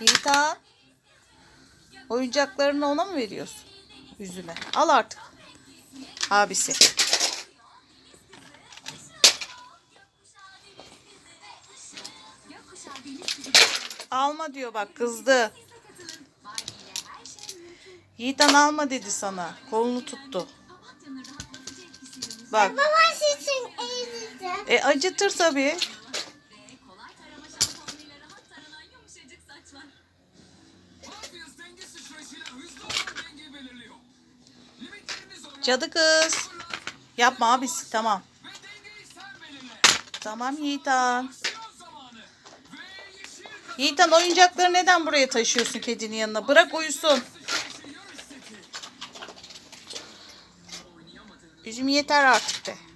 Yiğitan. Oyuncaklarını ona mı veriyorsun? Yüzüme. Al artık. Abisi. Alma diyor bak kızdı. Yiğitan alma dedi sana. Kolunu tuttu. Bak. Baba sizin elinizde. E acıtır tabii. Cadı kız. Yapma abisi tamam. Tamam Yiğitan. Yiğitan oyuncakları neden buraya taşıyorsun kedinin yanına? Bırak uyusun. Üzüm yeter artık de.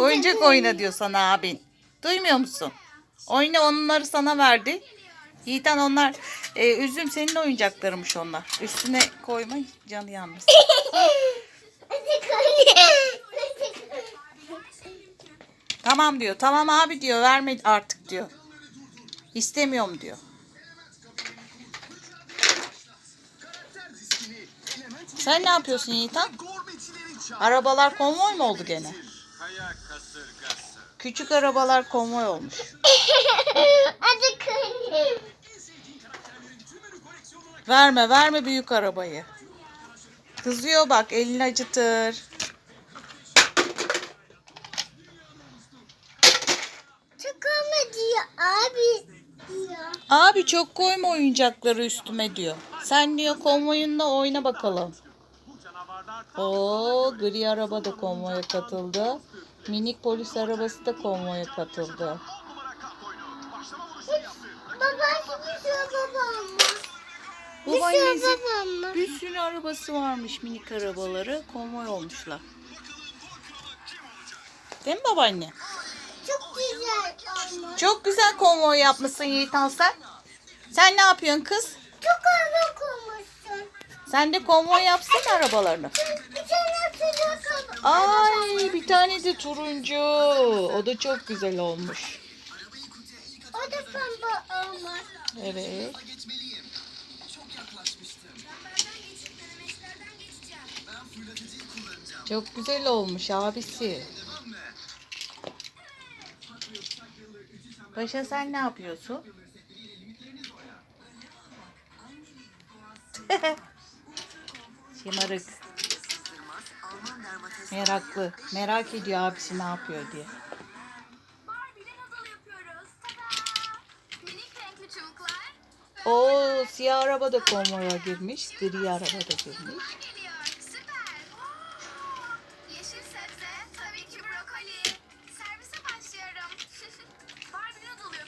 Oyuncak oyna diyor sana abin. Duymuyor musun? Oyna onları sana verdi. Yiğitan onlar e, üzüm senin oyuncaklarımış onlar. Üstüne koyma canı yanmasın. Tamam diyor. Tamam abi diyor. Verme artık diyor. İstemiyorum diyor. Sen ne yapıyorsun Yiğitan? Arabalar konvoy mu oldu gene? Kaya kasırgası. Küçük arabalar konvoy olmuş. Hadi. Verme verme büyük arabayı. Kızıyor bak elini acıtır. Çıkama diyor abi diyor. Abi çok koyma oyuncakları üstüme diyor. Sen diyor konvoyunla oyna bakalım. Oo gri araba da konvoya katıldı. Minik polis arabası da konvoya katıldı. Babası bir sürü babam var. Bu Bir sürü annesi babam var. bir sürü arabası varmış minik arabaları. Konvoy olmuşlar. Değil mi babaanne? Çok güzel ama. Çok güzel konvoy yapmışsın Yiğitan sen. Sen ne yapıyorsun kız? Sen de konvoy yapsana arabalarını. Ay bir tane de turuncu. O da çok güzel olmuş. O da pembe olmuş. Evet. Çok güzel olmuş abisi. Paşa sen ne yapıyorsun? Şımarık. Meraklı. Merak ediyor abisi ne yapıyor diye. Oo siyah araba da konvoya girmiş. Gri araba da girmiş.